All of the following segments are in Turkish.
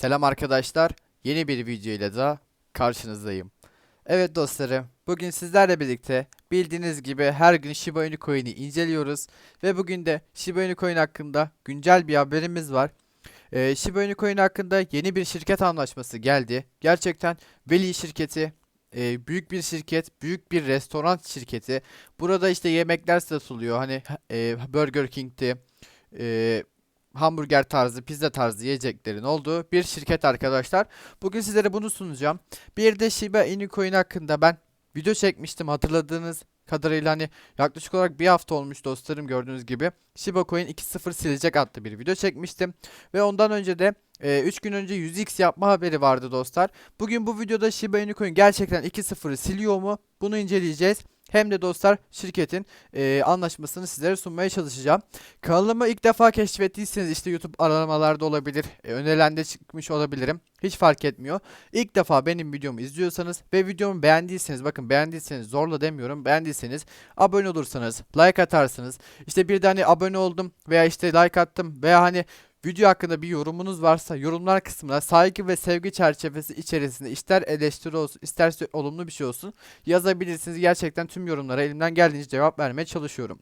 Selam arkadaşlar. Yeni bir video ile daha karşınızdayım. Evet dostlarım, bugün sizlerle birlikte bildiğiniz gibi her gün Shiba Inu Coin'i inceliyoruz ve bugün de Shiba Inu Coin hakkında güncel bir haberimiz var. Ee, Shiba Inu Coin hakkında yeni bir şirket anlaşması geldi. Gerçekten Veli şirketi e, büyük bir şirket, büyük bir restoran şirketi. Burada işte yemekler satılıyor. Hani e, Burger King'ti, e, hamburger tarzı, pizza tarzı yiyeceklerin olduğu bir şirket arkadaşlar. Bugün sizlere bunu sunacağım. Bir de Shiba Inu Coin hakkında ben video çekmiştim hatırladığınız kadarıyla hani yaklaşık olarak bir hafta olmuş dostlarım gördüğünüz gibi. Shiba Coin 2.0 silecek adlı bir video çekmiştim. Ve ondan önce de 3 gün önce 100x yapma haberi vardı dostlar. Bugün bu videoda Shiba Inu Coin gerçekten 2.0'ı siliyor mu? Bunu inceleyeceğiz. Hem de dostlar şirketin e, anlaşmasını sizlere sunmaya çalışacağım. Kanalımı ilk defa keşfettiyseniz işte YouTube aramalarda olabilir, e, önerilerde çıkmış olabilirim. Hiç fark etmiyor. İlk defa benim videomu izliyorsanız ve videomu beğendiyseniz bakın beğendiyseniz zorla demiyorum. Beğendiyseniz abone olursanız, like atarsınız. İşte bir de hani abone oldum veya işte like attım veya hani Video hakkında bir yorumunuz varsa yorumlar kısmına saygı ve sevgi çerçevesi içerisinde ister eleştiri olsun isterse olumlu bir şey olsun yazabilirsiniz. Gerçekten tüm yorumlara elimden geldiğince cevap vermeye çalışıyorum.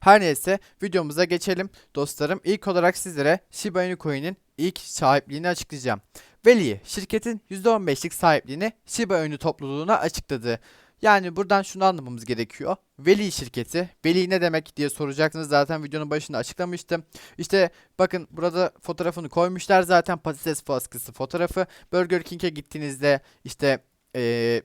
Her neyse videomuza geçelim dostlarım. İlk olarak sizlere Shiba Inu Coin'in ilk sahipliğini açıklayacağım. Veli şirketin %15'lik sahipliğini Shiba Inu topluluğuna açıkladı. Yani buradan şunu anlamamız gerekiyor. Veli şirketi. Veli ne demek diye soracaksınız. Zaten videonun başında açıklamıştım. İşte bakın burada fotoğrafını koymuşlar zaten patates baskısı fotoğrafı. Burger King'e gittiğinizde işte ee,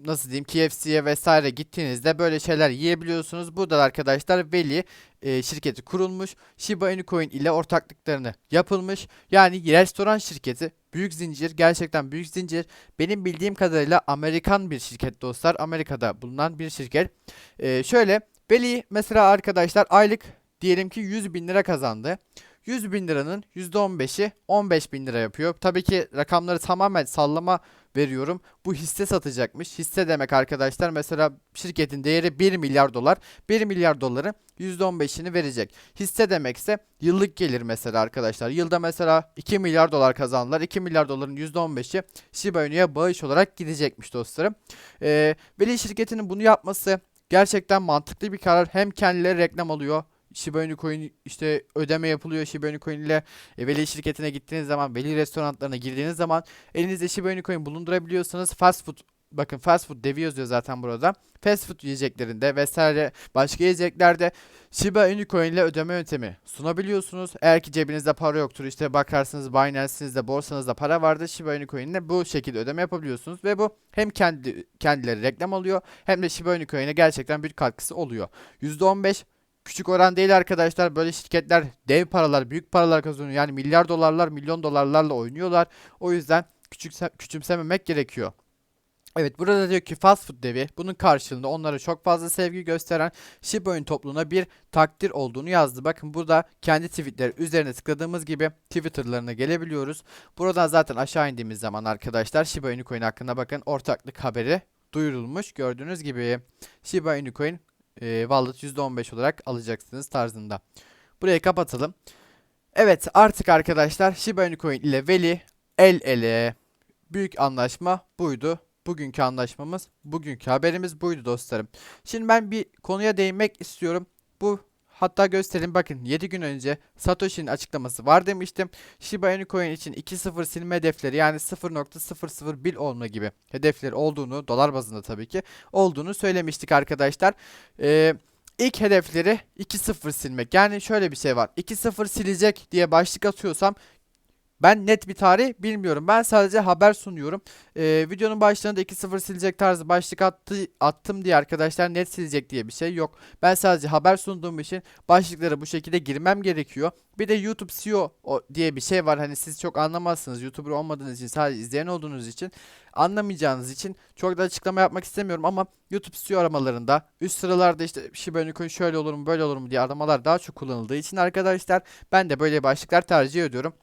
nasıl diyeyim KFC'ye vesaire gittiğinizde böyle şeyler yiyebiliyorsunuz. Burada da arkadaşlar Veli e, şirketi kurulmuş. Shiba Inu Coin ile ortaklıklarını yapılmış. Yani restoran şirketi büyük zincir gerçekten büyük zincir. Benim bildiğim kadarıyla Amerikan bir şirket dostlar. Amerika'da bulunan bir şirket. E, şöyle Veli mesela arkadaşlar aylık diyelim ki 100 bin lira kazandı. 100 bin liranın %15'i 15 bin lira yapıyor. Tabii ki rakamları tamamen sallama veriyorum. Bu hisse satacakmış. Hisse demek arkadaşlar mesela şirketin değeri 1 milyar dolar. 1 milyar doların %15'ini verecek. Hisse demekse yıllık gelir mesela arkadaşlar. Yılda mesela 2 milyar dolar kazandılar. 2 milyar doların %15'i Shiba Inu'ya bağış olarak gidecekmiş dostlarım. Ee, Veli şirketinin bunu yapması gerçekten mantıklı bir karar. Hem kendileri reklam alıyor Shiba Inu Coin işte ödeme yapılıyor Shiba Inu Coin ile e, Veli şirketine gittiğiniz zaman Veli restoranlarına girdiğiniz zaman elinizde Shiba Inu Coin bulundurabiliyorsanız fast food bakın fast food devi yazıyor zaten burada. Fast food yiyeceklerinde vesaire başka yiyeceklerde Shiba Inu Coin ile ödeme yöntemi sunabiliyorsunuz. Eğer ki cebinizde para yoktur işte bakarsınız Binance'inizde borsanızda para vardır Shiba Inu Coin ile bu şekilde ödeme yapabiliyorsunuz ve bu hem kendi kendileri reklam alıyor hem de Shiba Inu Coin'e gerçekten bir katkısı oluyor. %15 küçük oran değil arkadaşlar. Böyle şirketler dev paralar, büyük paralar kazanıyor. Yani milyar dolarlar, milyon dolarlarla oynuyorlar. O yüzden küçükse, küçümsememek gerekiyor. Evet burada diyor ki fast food devi bunun karşılığında onlara çok fazla sevgi gösteren Shiba topluluğuna bir takdir olduğunu yazdı. Bakın burada kendi tweetleri üzerine tıkladığımız gibi Twitter'larına gelebiliyoruz. Buradan zaten aşağı indiğimiz zaman arkadaşlar Shiba Inu Coin hakkında bakın ortaklık haberi duyurulmuş. Gördüğünüz gibi Shiba Inu Coin e, wallet %15 olarak alacaksınız tarzında. Burayı kapatalım. Evet artık arkadaşlar Shiba Inu Coin ile Veli el ele. Büyük anlaşma buydu. Bugünkü anlaşmamız, bugünkü haberimiz buydu dostlarım. Şimdi ben bir konuya değinmek istiyorum. Bu hatta göstereyim bakın 7 gün önce Satoshi'nin açıklaması var demiştim. Shiba Inu Coin için 2.0 silme hedefleri yani 0.001 olma gibi hedefleri olduğunu dolar bazında tabii ki olduğunu söylemiştik arkadaşlar. Ee, ilk hedefleri 2.0 silmek. Yani şöyle bir şey var. 2.0 silecek diye başlık atıyorsam ben net bir tarih bilmiyorum. Ben sadece haber sunuyorum. Ee, videonun başlarında 2.0 silecek tarzı başlık attı, attım diye arkadaşlar net silecek diye bir şey yok. Ben sadece haber sunduğum için başlıklara bu şekilde girmem gerekiyor. Bir de YouTube SEO diye bir şey var. Hani siz çok anlamazsınız. YouTuber olmadığınız için sadece izleyen olduğunuz için anlamayacağınız için çok da açıklama yapmak istemiyorum ama YouTube SEO aramalarında üst sıralarda işte Shiba Inu Coin şöyle olur mu böyle olur mu diye aramalar daha çok kullanıldığı için arkadaşlar ben de böyle başlıklar tercih ediyorum.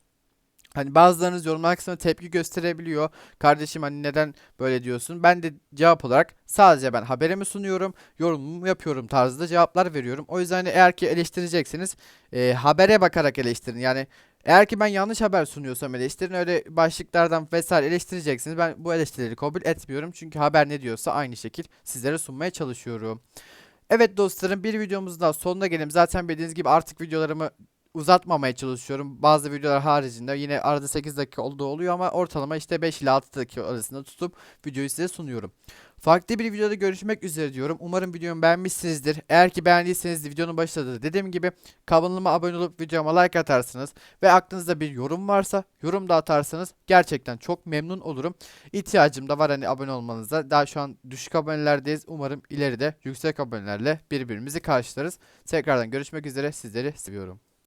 Hani bazılarınız yorumlar kısmına tepki gösterebiliyor. Kardeşim hani neden böyle diyorsun? Ben de cevap olarak sadece ben haberimi sunuyorum, yorumumu yapıyorum tarzında cevaplar veriyorum. O yüzden hani eğer ki eleştireceksiniz e, habere bakarak eleştirin. Yani Eğer ki ben yanlış haber sunuyorsam eleştirin öyle başlıklardan vesaire eleştireceksiniz. Ben bu eleştirileri kabul etmiyorum. Çünkü haber ne diyorsa aynı şekil sizlere sunmaya çalışıyorum. Evet dostlarım bir videomuzun daha sonuna gelelim. Zaten bildiğiniz gibi artık videolarımı uzatmamaya çalışıyorum. Bazı videolar haricinde yine arada 8 dakika olduğu oluyor ama ortalama işte 5 ile 6 dakika arasında tutup videoyu size sunuyorum. Farklı bir videoda görüşmek üzere diyorum. Umarım videomu beğenmişsinizdir. Eğer ki beğendiyseniz de videonun başında da dediğim gibi kanalıma abone olup videoma like atarsınız. Ve aklınızda bir yorum varsa yorum da atarsanız gerçekten çok memnun olurum. İhtiyacım da var hani abone olmanıza. Daha şu an düşük abonelerdeyiz. Umarım ileride yüksek abonelerle birbirimizi karşılarız. Tekrardan görüşmek üzere. Sizleri seviyorum.